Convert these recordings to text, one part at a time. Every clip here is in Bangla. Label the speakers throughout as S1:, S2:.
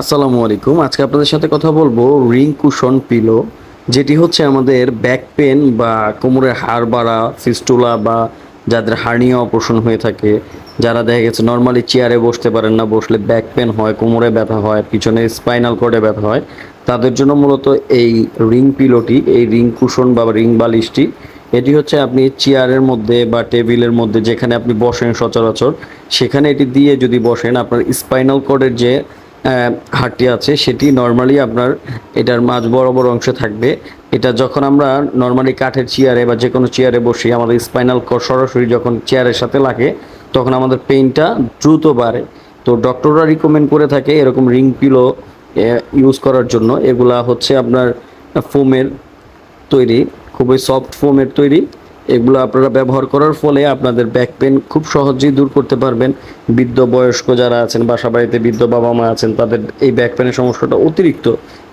S1: আসসালামু আলাইকুম। আজকে আপনাদের সাথে কথা বলব রিং কুশন পিলো, যেটি হচ্ছে আমাদের ব্যাক পেন বা কোমরের হাড় বাড়া ফিস্টুলা বা যাদের হার্নিয়া অপারেশন হয়ে থাকে, যারা দেখা গেছে নর্মালি চেয়ারে বসতে পারেন না, বসলে ব্যাক পেন হয়, কোমরে ব্যথা হয়, পিছনে স্পাইনাল কর্ডে ব্যথা হয়, তাদের জন্য মূলত এই রিং পিলোটি, এই রিং কুশন বা রিং বালিশটি, এটি হচ্ছে আপনি চেয়ারের মধ্যে বা টেবিলের মধ্যে যেখানে আপনি বসেন সচরাচর, সেখানে এটি দিয়ে যদি বসেন, আপনার স্পাইনাল কর্ডের যে হাড়টি আছে, সেটি নর্মালি আপনার এটার মাঝ বরাবর অংশে থাকবে। এটা যখন আমরা নর্মালি কাঠের চেয়ারে বা যে কোনো চেয়ারে বসি, আমাদের স্পাইনাল কর্ড সরাসরি যখন চেয়ারের সাথে লাগে, তখন আমাদের পেইনটা দ্রুত বাড়ে। তো ডক্টররা রিকমেন্ড করে থাকে এরকম রিং পিলো ইউজ করার জন্য। এগুলা হচ্ছে আপনার ফোমের তৈরি, খুবই সফট ফোমের তৈরি। এগুলো আপনারা ব্যবহার করার ফলে আপনাদের ব্যাক পেন খুব সহজেই দূর করতে পারবেন। বৃদ্ধ বয়স্ক যারা আছেন বাসা বাড়িতে বৃদ্ধ বাবা মা আছেন, তাদের এই ব্যাক পেনের সমস্যাটা অতিরিক্ত।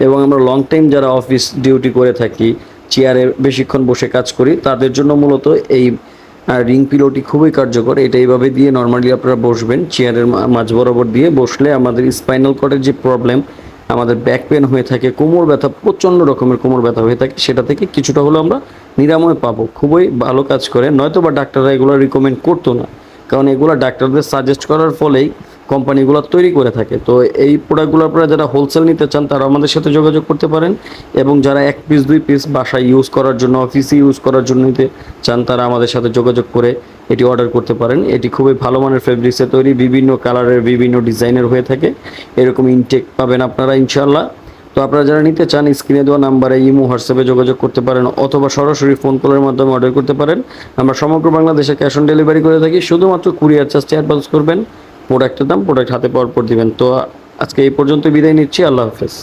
S1: এবং আমরা লং টাইম যারা অফিস ডিউটি করে থাকি চেয়ারে বেশিক্ষণ বসে কাজ করি, তাদের জন্য মূলত এই রিং পিলোটি খুবই কার্যকর। এটা এইভাবে দিয়ে নর্মালি আপনারা বসবেন চেয়ারের মাঝ বরাবর দিয়ে বসলে আমাদের স্পাইনাল কর্ডের যে প্রবলেম আমাদের ব্যাক পেন হয়ে থাকে, কোমর ব্যথা, প্রচণ্ড রকমের কোমর ব্যথা হয়ে থাকে, সেটা থেকে কিছুটা হলেও আমরা নিরাময় পাবো। খুবই ভালো কাজ করে। নয়তো বা ডাক্তাররা এগুলো রিকমেন্ড করতো না। কারণ এগুলো ডাক্তারদের সাজেস্ট করার ফলেই কোম্পানিগুলো তৈরি করে থাকে। তো এই প্রোডাক্টগুলো আপনারা যারা হোলসেল নিতে চান, তারা আমাদের সাথে যোগাযোগ করতে পারেন এবং যারা এক পিস দুই পিস বাসায় ইউজ করার জন্য অফিসে ইউজ করার জন্য নিতে চান, তারা আমাদের সাথে যোগাযোগ করে এটি অর্ডার করতে পারেন। এটি খুবই ভালো মানের ফেব্রিক্সে তৈরি, বিভিন্ন কালারের বিভিন্ন ডিজাইনের হয়ে থাকে। এরকম ইনটেক পাবেন আপনারা ইনশাল্লাহ তো আপনারা যারা নিতে চান স্ক্রিনে দেওয়া নাম্বারে ইমো, হোয়াটসঅ্যাপে যোগাযোগ করতে পারেন অথবা সরাসরি ফোন কলের মাধ্যমে অর্ডার করতে পারেন। আমরা সমগ্র বাংলাদেশে ক্যাশ অন ডেলিভারি করে থাকি, শুধুমাত্র কুরিয়ার চার্জটি অ্যাডভান্স করবেন। প্রোডাক্টের দাম প্রোডাক্ট হাতে পাওয়ার পর দিবেন। তো আজকে এই পর্যন্ত বিদায় নিচ্ছি, আল্লাহ হাফেজ।